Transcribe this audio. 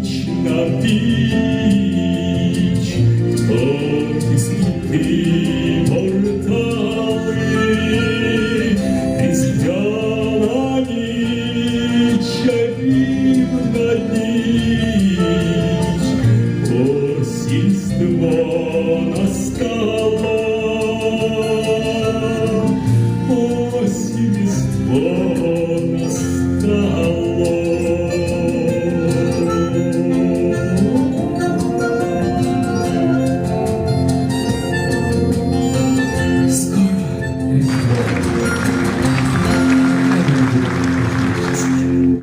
Вічна віч. Настала